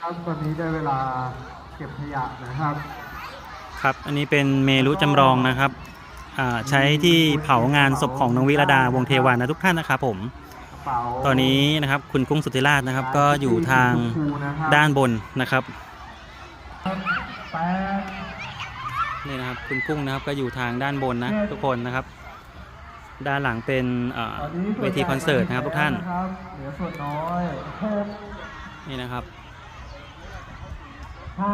ครับตอนนี้ได้เวลาเก็บขยะนะครับ ครับ อันนี้เป็นเมรุจำลองนะครับอ่าใช้ที่เผางานศพของน้องวิรดาวงศ์เทวานะทุกท่านนะครับผมกระเป๋าตอนนี้นะครับคุณกุ้งสุธิราชนะครับ ก็อยู่ทางด้านบนนะครับแปดนี่นะครับคุณกุ้งนะครับก็อยู่ทางด้านบนนะทุกคนนะครับ ด้านหลังเป็นอ่าตอนนี้เวทีคอนเสิร์ตนะครับทุกท่านครับเหลือส่วนน้อยหกนี่นะครับ ห้า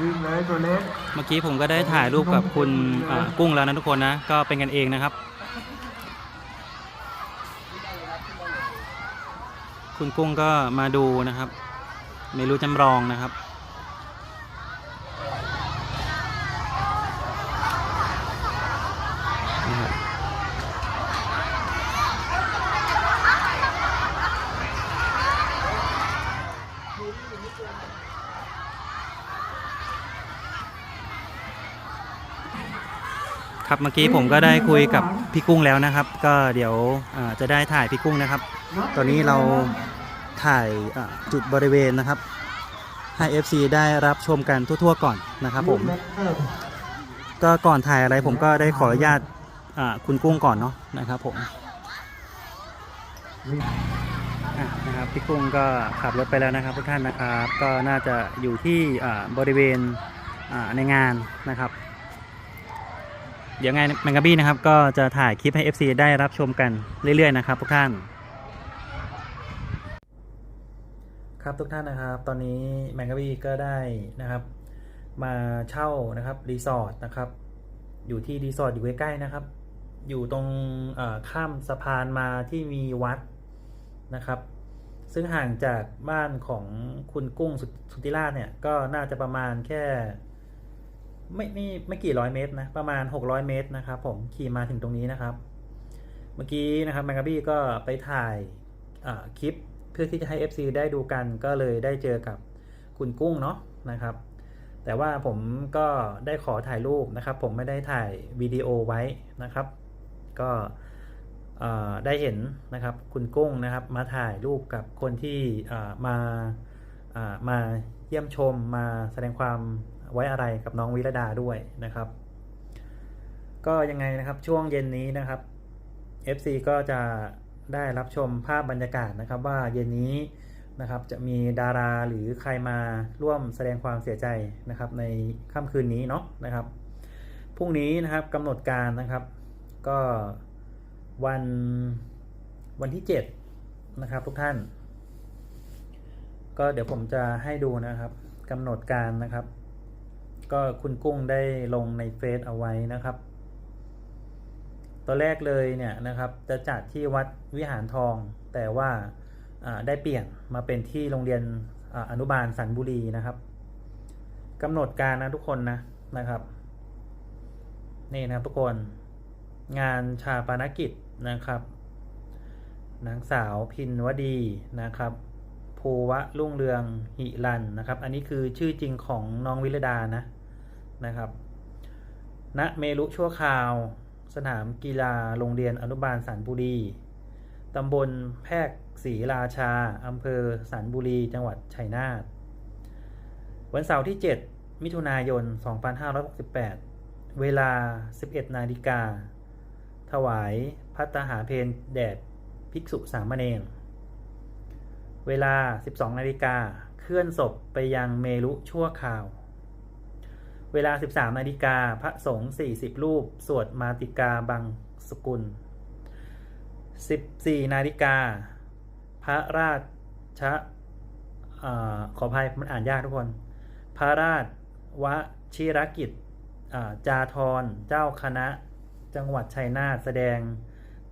วิ่งเลยตัวเล็ก เมื่อกี้ผมก็ได้ถ่ายรูปกับคุณอ่ากุ้งแล้วนะทุกคนนะ ก็เป็นกันเองนะครับ คุณกุ้งก็มาดูนะครับ ไม่รู้จำลองนะครับ ครับเมื่อกี้ผมก็ได้คุยกับพี่กุ้งแล้วนะครับ ก็เดี๋ยวจะได้ถ่ายพี่กุ้งนะครับ ตอนนี้เราถ่ายจุดบริเวณนะครับให้ FC ได้รับชมกันทั่วๆก่อนนะครับผมก็ก่อนถ่ายอะไรผมก็ได้ขออนุญาตคุณกุ้งก่อนเนาะนะครับผมนะครับพี่กุ้งก็ขับรถไปแล้วนะครับทุกท่านนะครับ ก็น่าจะอยู่ที่บริเวณในงานนะครับ เดี๋ยวไงแมงกะบี้นะครับ ก็จะถ่ายคลิปให้ FC ได้รับชมกันเรื่อยๆนะครับทุกท่าน ครับทุกท่านนะครับ ตอนนี้แมงกะบี้ก็ได้นะครับ มาเช่านะครับรีสอร์ทนะครับ อยู่ที่รีสอร์ทอยู่ใกล้ๆนะครับ อยู่ตรงข้ามสะพานมาที่มีวัดนะครับ ซึ่งห่างจากบ้านของคุณกุ้งสุสุธิราชเนี่ยก็น่าจะประมาณแค่ ไม่ไม่ไม่กี่ร้อยเมตรนะประมาณ 600 เมตรนะครับ ผมขี่มาถึงตรงนี้นะครับ เมื่อกี้นะครับแมงกะบี้ก็ไปถ่ายคลิปเพื่อที่จะให้ FC ได้ดูกันก็เลยได้เจอกับคุณกุ้งเนาะนะครับ แต่ว่าผมก็ได้ขอถ่ายรูปนะครับ ผมไม่ได้ถ่ายวิดีโอไว้นะครับ ก็ได้เห็นนะครับคุณกุ้งนะครับ มาถ่ายรูปกับคนที่มามาเยี่ยมชมมาแสดงความ ไว้อะไรกับน้องวิรดาด้วยนะครับ ก็ยังไงนะครับช่วงเย็นนี้นะครับ FC ก็จะได้รับชมภาพบรรยากาศนะครับ ว่าเย็นนี้นะครับจะมีดาราหรือใครมาร่วมแสดงความเสียใจนะครับ ในค่ำคืนนี้เนาะนะครับพรุ่งนี้นะครับกำหนดการนะครับ ก็วันวันที่ 7 นะครับ ทุกท่าน ก็เดี๋ยวผมจะให้ดูนะครับกำหนดการนะครับ ก็คุณกุ้งได้ลงในเฟซเอาไว้นะครับตอนแรกเลยเนี่ยนะครับจะจัดที่วัดวิหารทอง แต่ว่าได้เปลี่ยนมาเป็นที่โรงเรียนออนุบาลสันบุรีนะครับกำหนดการนะทุกคนนะนะครับนี่นะทุกคนงานชาปนกิจนะครับนางสาวพินวดีนะครับภูวะรุ่งเรืองหิรันนะครับ อันนี้คือชื่อจริงของน้องวิรดานะ นะครับณเมรุชั่วคราว สนามกีฬาโรงเรียนอนุบาลสันบุรี ตำบลแพกศรีราชา อำเภอสันบุรี จังหวัดชัยนาท วันเสาร์ที่ 7 มิถุนายน 2568 เวลา 11 นาฬิกา ถวายพัตตาหาเพนแด่ภิกษุสามเณร เวลา 12 นาฬิกา เคลื่อนศพไปยังเมรุชั่วคราว เวลา 13นาฬิกาพระสงฆ์40 รูป สวดมาติกาบังสกุล 14นาฬิกาพระราชเอขออภัยมันอ่านยากทุกคน พระราชวชิรกิจอ่าจาทรเจ้าคณะจังหวัดชัยนาทแสดง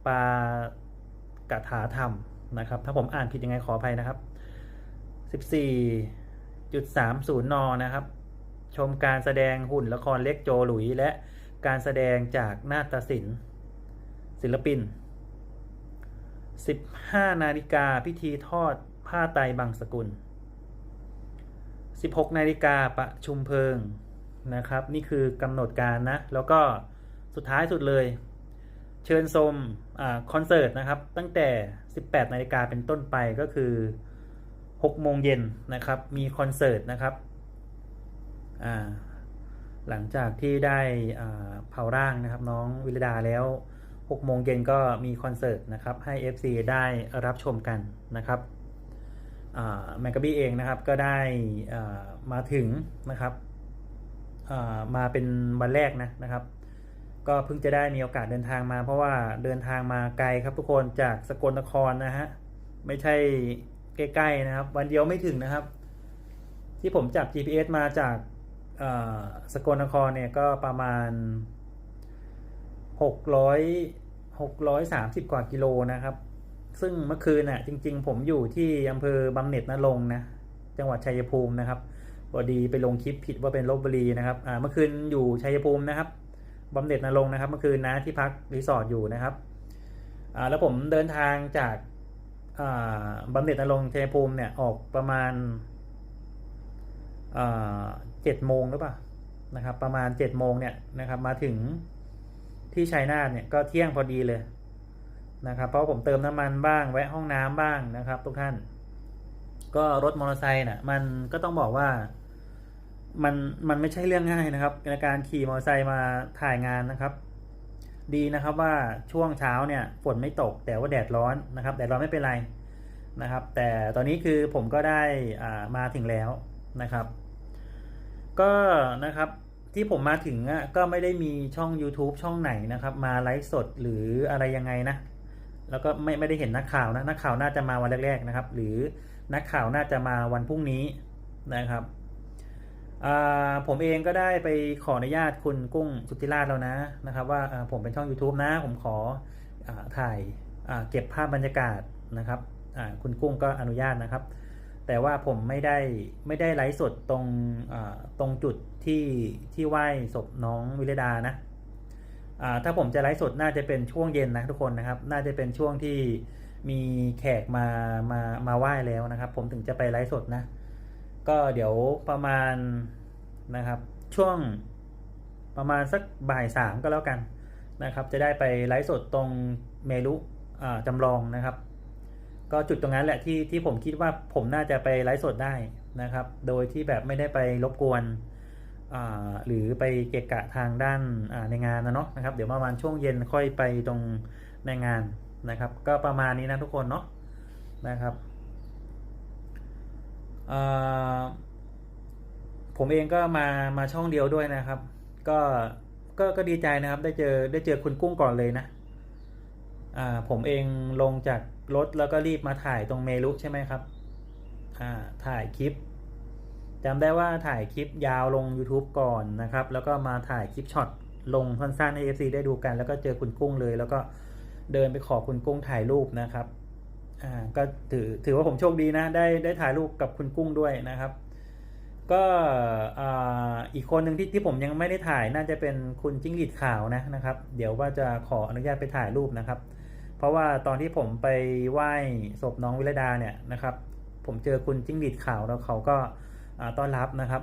ปากถาธรรมนะครับ ถ้าผมอ่านผิดยังไงขออภัยนะครับ 14.30 น นะครับ ชมการแสดงหุ่นละครเล็กโจหลุย และการแสดงจากนาฏศิลป์ศิลปิน 15 นาฬิกาพิธีทอดผ้าไตรบังสกุล 16 นาฬิกาประชุมเพลิงนะครับ นี่คือกำหนดการนะ แล้วก็สุดท้ายสุดเลย เชิญชมอคอนเสิร์ตนะครับ ตั้งแต่ 18 นาฬิกาเป็นต้นไปก็คือหกโมงเย็นนะครับ มีคอนเสิร์ตนะครับ หลังจากที่ได้เผาร่างนะครับน้องวิรดาแล้ว6โมงเย็นก็มีคอนเสิร์ตนะครับให้ FC ได้รับชมกันนะครับแมกกาบี้เองนะครับก็ได้มาถึงนะครับมาเป็นวันแรกนะนะครับ ก็เพิ่งจะได้มีโอกาสเดินทางมา เพราะว่าเดินทางมาไกลครับทุกคนจากสกลนครนะฮะไม่ใช่ใกล้ๆนะครับ วันเดียวไม่ถึงนะครับ ที่ผมจับ GPS มาจาก สกลนครเนี่ยก็ประมาณ 600 630 กว่ากิโลนะครับ ซึ่งเมื่อคืนน่ะจริง ๆ ผมอยู่ที่อำเภอบำเหน็จนรงนะ จังหวัดชัยภูมินะครับพอดีไปลงคลิปผิดว่าเป็นลบบุรีนะครับเมื่อคืนอยู่ชัยภูมินะครับบำเหน็จนรงนะครับ เมื่อคืนนะที่พักรีสอร์ทอยู่นะครับแล้วผมเดินทางจากาบำเหน็จนรงชัยภูมิเนี่ยออกประมาณ เจ็ดโมงหรือเปล่านะครับ ประมาณเจ็ดโมงเนี่ยนะครับมาถึงที่ชัยนาทเนี่ยก็เที่ยงพอดีเลยนะครับเพราะผมเติมน้ำมันบ้างแวะห้องน้ำบ้างนะครับ ทุกท่าน ก็รถมอเตอร์ไซค์น่ะมันก็ต้องบอกว่ามันมันไม่ใช่เรื่องง่ายนะครับในการขี่มอเตอร์ไซค์มาถ่ายงานนะครับ ดีนะครับว่าช่วงเช้าเนี่ยฝนไม่ตกแต่ว่าแดดร้อนนะครับแดดร้อนไม่เป็นไรนะครับ แต่ตอนนี้คือผมก็ได้อ่ามาถึงแล้วนะครับ ก็นะครับที่ผมมาถึงอะก็ไม่ได้มีช่อง YouTube ช่องไหนนะครับ มาไลฟ์สดหรืออะไรยังไงนะ แล้วก็ไม่ไม่ได้เห็นนักข่าวนะนักข่าวน่าจะมาวันแรก ๆนะครับ หรือนักข่าวน่าจะมาวันพรุ่งนี้นะครับผมเองก็ได้ไปขออนุญาตคุณกุ้งสุทธิราชแล้วนะนะครับ ว่าผมเป็นช่อง YouTube นะ ผมขออถ่ายเก็บภาพบรรยากาศนะครับคุณกุ้งก็อนุญาตนะครับ แต่ว่าผมไม่ได้ไม่ได้ไลฟ์สดตรงตรงจุดที่ที่ไหว้ศพน้องวิรดานะอ่าถ้าผมจะไลฟ์สดน่าจะเป็นช่วงเย็นนะทุกคนนะครับ น่าจะเป็นช่วงที่มีแขกมามามาไหว้แล้วนะครับ ผมถึงจะไปไลฟ์สดนะ ก็เดี๋ยวประมาณนะครับ ช่วงประมาณสักบ่ายสามก็แล้วกันนะครับ จะได้ไปไลฟ์สดตรงเมลุจำลองนะครับ ก็จุดตรงนั้นแหละที่ที่ผมคิดว่าผมน่าจะไปไลฟ์สดได้นะครับ โดยที่แบบไม่ได้ไปรบกวนหรือไปเกะกะทางด้านในงานนะเนาะนะครับ เดี๋ยวประมาณช่วงเย็นค่อยไปตรงในงานนะครับ ก็ประมาณนี้นะทุกคนเนาะนะครับผมเองก็มามาช่องเดียวด้วยนะครับ ก็ก็ก็ดีใจนะครับ ได้เจอได้เจอคุณกุ้งก่อนเลยนะผมเองลงจาก รถแล้วก็รีบมาถ่ายตรงเมลุใช่ไหมครับ อ่า ถ่ายคลิปจำได้ว่าถ่ายคลิปยาวลง YouTube ก่อนนะครับ แล้วก็มาถ่ายคลิปช็อตลงสั้นๆให้ FC ได้ดูกัน แล้วก็เจอคุณกุ้งเลย แล้วก็เดินไปขอคุณกุ้งถ่ายรูปนะครับ อ่า ก็ถือถือว่าผมโชคดีนะ ได้ได้ถ่ายรูปกับคุณกุ้งด้วยนะครับ ก็อ่าอีกคนหนึ่งที่ที่ผมยังไม่ได้ถ่ายน่าจะเป็นคุณจิ้งหรีดขาวนะนะครับ เดี๋ยวว่าจะขออนุญาตไปถ่ายรูปนะครับ เพราะว่าตอนที่ผมไปไหว้ศพน้องวิรดาเนี่ยนะครับ ผมเจอคุณจิ้งหรีดขาวแล้วเขาก็ต้อนรับนะครับ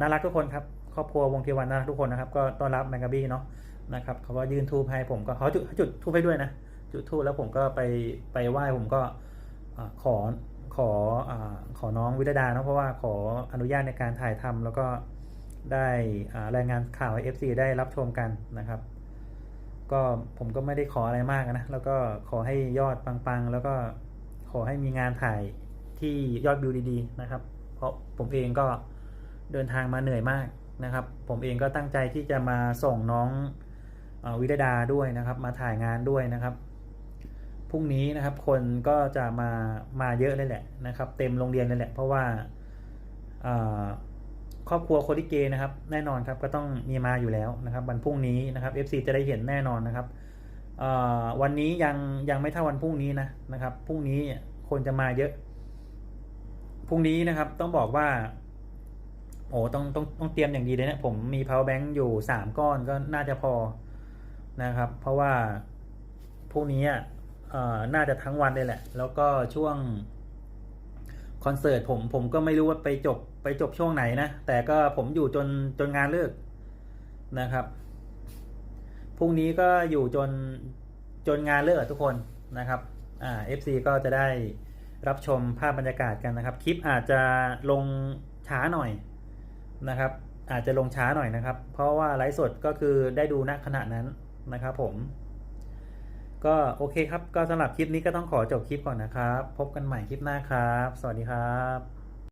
น่ารักทุกคนครับครอบครัววงเทวันน่ารักทุกคนนะครับ ก็ต้อนรับแมงกาบี้เนาะนะครับเขาก็ยื่นทูบให้ผมก็เขาจุดจุดทูบให้ด้วยนะจุดทูบแล้วผมก็ไปไปไหว้ผมก็ขอขออขอน้องวิรดาเนาะเพราะว่าขออนุญาตในการถ่ายทำแล้วก็ได้อ่ารายงานข่าวให้ FC ได้รับชมกันนะครับ ก็ผมก็ไม่ได้ขออะไรมากนะ แล้วก็ขอให้ยอดปังๆ แล้วก็ขอให้มีงานถ่ายที่ยอดวิวดีๆนะครับ เพราะผมเองก็เดินทางมาเหนื่อยมากนะครับ ผมเองก็ตั้งใจที่จะมาส่งน้องอวิรดาด้วยนะครับ มาถ่ายงานด้วยนะครับพรุ่งนี้นะครับคนก็จะมามาเยอะเลยแหละนะครับ เต็มโรงเรียนเลยแหละ เพราะว่า ครอบครัวโคดิเกนะครับ แน่นอนครับก็ต้องมีมาอยู่แล้วนะครับ วันพรุ่งนี้นะครับ FC จะได้เห็นแน่นอนนะครับวันนี้ยังยังไม่เท่าวันพรุ่งนี้นะนะครับพรุ่งนี้คนจะมาเยอะพรุ่งนี้นะครับต้องบอกว่าโอ้ต้องต้องต้องเตรียมอย่างดีเลยนะผมมี power bank อยู่สามก้อนก็น่าจะพอนะครับ เพราะว่าพรุ่งนี้อ่น่าจะทั้งวันเลยแหละ แล้วก็ช่วงคอนเสิร์ตผมผมก็ไม่รู้ว่าไปจบ ไปจบช่วงไหนนะ แต่ก็ผมอยู่จนจนงานเลิกนะครับพรุ่งนี้ก็อยู่จนจนงานเลิกทุกคนนะครับอ่า FC ก็จะได้รับชมภาพบรรยากาศกันนะครับ คลิปอาจจะลงช้าหน่อยนะครับ อาจจะลงช้าหน่อยนะครับ เพราะว่าไลฟ์สดก็คือได้ดูณขณะนั้นนะครับผม ก็โอเคครับ ก็สำหรับคลิปนี้ก็ต้องขอจบคลิปก่อนนะครับ พบกันใหม่คลิปหน้าครับ สวัสดีครับ